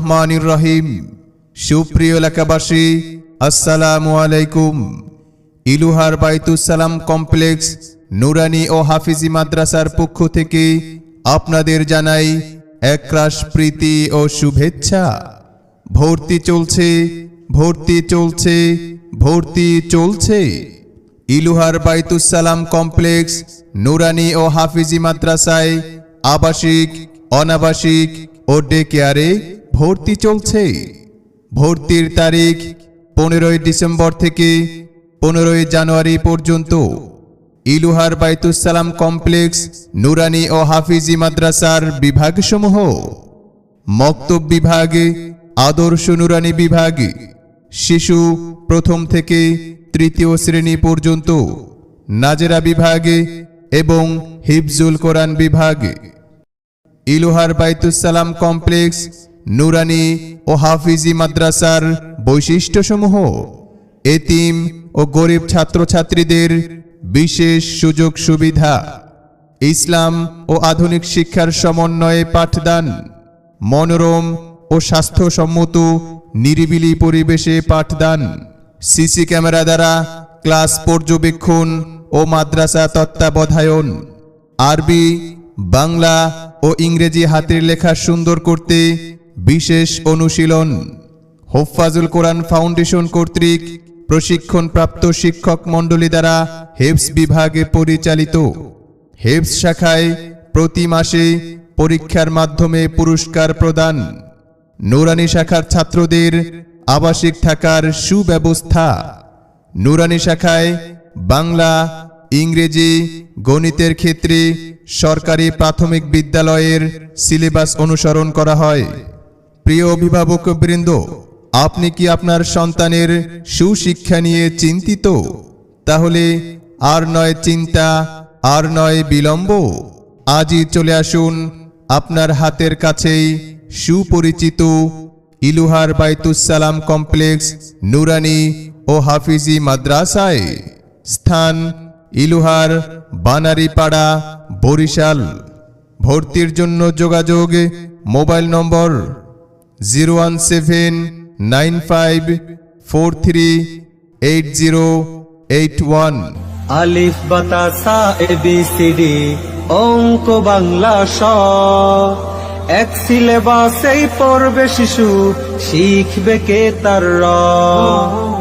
রহমানির রহিম। সুপ্রিয় এলাকাবাসী, আসসালামু আলাইকুম। ইলুহার বাইতুসালাম কমপ্লেক্স নুরানি ও হাফিজি মাদ্রাসার পক্ষ থেকে আপনাদের জানাই একরাশ প্রীতি ও শুভেচ্ছা। ভর্তি চলছে ভর্তি চলছে ভর্তি চলছে। ইলুহার বাইতুসালাম কমপ্লেক্স নুরানি ও হাফিজি মাদ্রাসায় আবাসিক, অনাবাসিক ও ডে কেয়ারে ভর্তি চলছে। ভর্তির তারিখ পনেরোই ডিসেম্বর থেকে পনেরোই জানুয়ারি পর্যন্ত। ইলুহার বাইতুসালাম কমপ্লেক্স, নুরানি ও হাফিজি মাদ্রাসার বিভাগসমূহ। মক্তব বিভাগে, আদর্শ নুরানি বিভাগে, শিশু প্রথম থেকে তৃতীয় শ্রেণি পর্যন্ত। নাজেরা বিভাগে এবং হিফজুল কোরআন বিভাগে। ইলোহার বাইতুসালাম কমপ্লেক্স নুরানি ও হাফিজি মাদ্রাসার বৈশিষ্ট্যসমূহ। এতিম ও গরিব ছাত্রছাত্রীদের বিশেষ সুযোগ সুবিধা। ইসলাম ও আধুনিক শিক্ষার সমন্বয়ে পাঠদান। মনোরম ও স্বাস্থ্যসম্মত নিরিবিলি পরিবেশে পাঠদান। সিসি ক্যামেরা দ্বারা ক্লাস পর্যবেক্ষণ ও মাদ্রাসা তত্ত্বাবধায়ন। আরবি, বাংলা ও ইংরেজি হাতের লেখা সুন্দর করতে বিশেষ অনুশীলন, হোফাজুল কোরআন ফাউন্ডেশন কর্তৃক প্রশিক্ষণপ্রাপ্ত শিক্ষক মণ্ডলী দ্বারা হেফস বিভাগে পরিচালিত। হেফস শাখায় প্রতি মাসে পরীক্ষার মাধ্যমে পুরস্কার প্রদান। নুরানি শাখার ছাত্রদের আবাসিক থাকার সুব্যবস্থা। নুরানি শাখায় বাংলা, ইংরেজি, গণিতের ক্ষেত্রে সরকারি প্রাথমিক বিদ্যালয়ের সিলেবাস অনুসরণ করা হয়। প্রিয় অভিভাবক বৃন্দ, আপনি কি আপনার সন্তানের সুশিক্ষা নিয়ে চিন্তিত? তাহলে আর নয় চিন্তা, আর নয় বিলম্ব। আজই চলে আসুন আপনার হাতের কাছেই সুপরিচিত ইলুহার বাইতুসালাম কমপ্লেক্স নুরানি ও হাফিজি মাদ্রাসায়। স্থান ইলুহার বানারিপাড়া, বরিশাল। ভর্তির জন্য যোগাযোগ, mobile number zero one seven nine five four three eight zero eight one আলিফ বাতাসা এবিসিডি অঙ্ক বাংলা স। এক সিলেবাসেই পড়বে শিশু, শিখবে কে তার